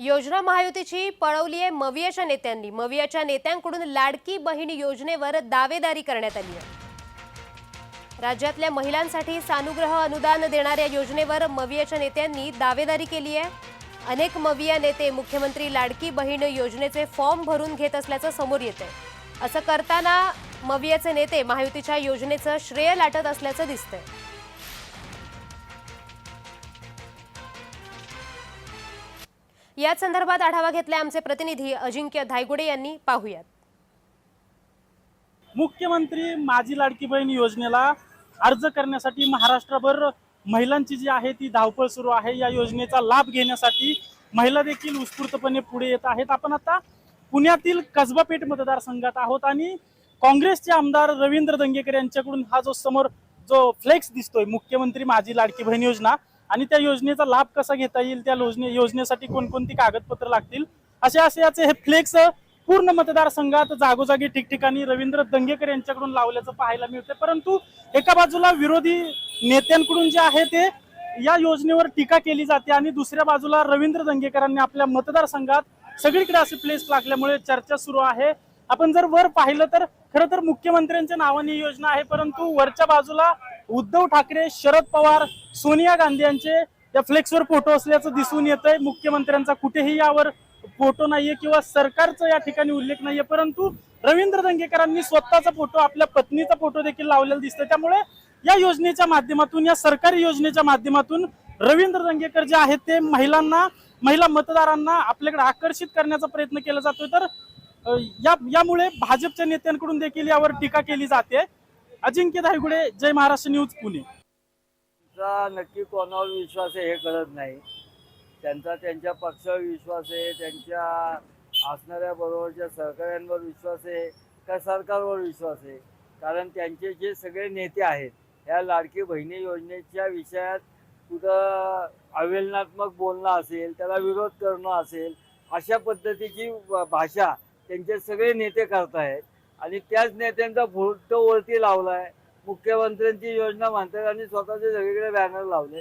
योजना महायुतीची पळवली आहे मवियाच्या नेत्यांनी. मवियाच्या नेत्यांकडून लाडकी बहीण योजनेवर दावेदारी करण्यात आली आहे. राज्यातल्या महिलांसाठी सानुग्रह अनुदान देणाऱ्या योजनेवर मवियाच्या नेत्यांनी दावेदारी केली आहे. अनेक मविया नेते मुख्यमंत्री लाडकी बहीण योजनेचे फॉर्म भरून घेत असल्याचं समोर येत आहे. असं करताना मवियाचे नेते महायुतीच्या योजनेचं श्रेय लाटत असल्याचं दिसतंय. याच संदर्भात आढावा घेतलाय आमचे प्रतिनिधी अजिंक्य धायगुडे यांनी. पाहूयात. मुख्यमंत्री माझी लाडकी बहीण योजनेला अर्ज करण्यासाठी महाराष्ट्रभर महिलांची जी आहे ती धावपळ सुरू आहे. या योजनेचा लाभ घेण्यासाठी महिला देखील उत्स्फूर्तपणे पुढे येत आहेत. आपण आता पुण्यातील कसबापेठ मतदारसंघात आहोत आणि काँग्रेसचे आमदार रवींद्र दंगेकर यांच्याकडून हा जो समोर जो फ्लेक्स दिसतोय मुख्यमंत्री माझी लाडकी बहीण योजना आणि त्या योजनेचा लाभ कसा घेता येईल त्या योजने योजनेसाठी कोणकोणती कागदपत्र लागतील? असे असे याचे हे फ्लेक्स पूर्ण मतदारसंघात जागोजागी ठिकठिकाणी रवींद्र दंगेकर यांच्याकडून लावल्याचं पाहायला मिळते परंतु एका बाजूला विरोधी नेत्यांकडून जे आहे ते या योजनेवर टीका केली जाते आणि दुसऱ्या बाजूला रवींद्र दंगेकरांनी आपल्या मतदारसंघात सगळीकडे असे प्लेस लागल्यामुळे चर्चा सुरू आहे. आपण जर वर पाहिलं तर खरं तर मुख्यमंत्र्यांच्या नावाने ही योजना आहे परंतु वरच्या बाजूला उद्धव ठाकरे शरद पवार सोनिया गांधी यांचे या फ्लेक्सवर फोटो असल्याचं दिसून येतंय. मुख्यमंत्र्यांचा कुठेही यावर फोटो नाहीये किंवा सरकारचा या ठिकाणी उल्लेख नाहीये. परंतु रवींद्र दंगेकरांनी स्वतःचा फोटो आपल्या पत्नीचा फोटो देखील लावलेला दिसतोय. त्यामुळे या योजनेच्या माध्यमातून या सरकारी योजनेच्या माध्यमातून रवींद्र दंगेकर जे आहेत ते महिलांना महिला मतदारांना आपल्याकडे आकर्षित करण्याचा प्रयत्न केला जातोय. तर यामुळे या यामुळे भाजपच्या नेत्यांकडून देखील यावर टीका केली जाते. अजिंक्य धायगुडे जय महाराष्ट्र न्यूज पुणे. त्यांचा नक्की कोणावर विश्वास आहे हे कळत नाही. त्यांचा त्यांच्या पक्षावर विश्वास आहे त्यांच्या असणाऱ्या बरोबरच्या सहकाऱ्यांवर विश्वास आहे का सरकारवर विश्वास आहे? कारण त्यांचे जे सगळे नेते आहेत ह्या लाडकी बहिणी योजनेच्या विषयात कुठं अवेलनात्मक बोलणं असेल त्याला विरोध करणं असेल अशा पद्धतीची भाषा त्यांचे सगळे नेते करतायत. आणि त्याच नेत्यांचा फोटो वरती लावलाय. मुख्यमंत्र्यांची योजना म्हणतात आणि स्वतःचे सगळीकडे बॅनर लावले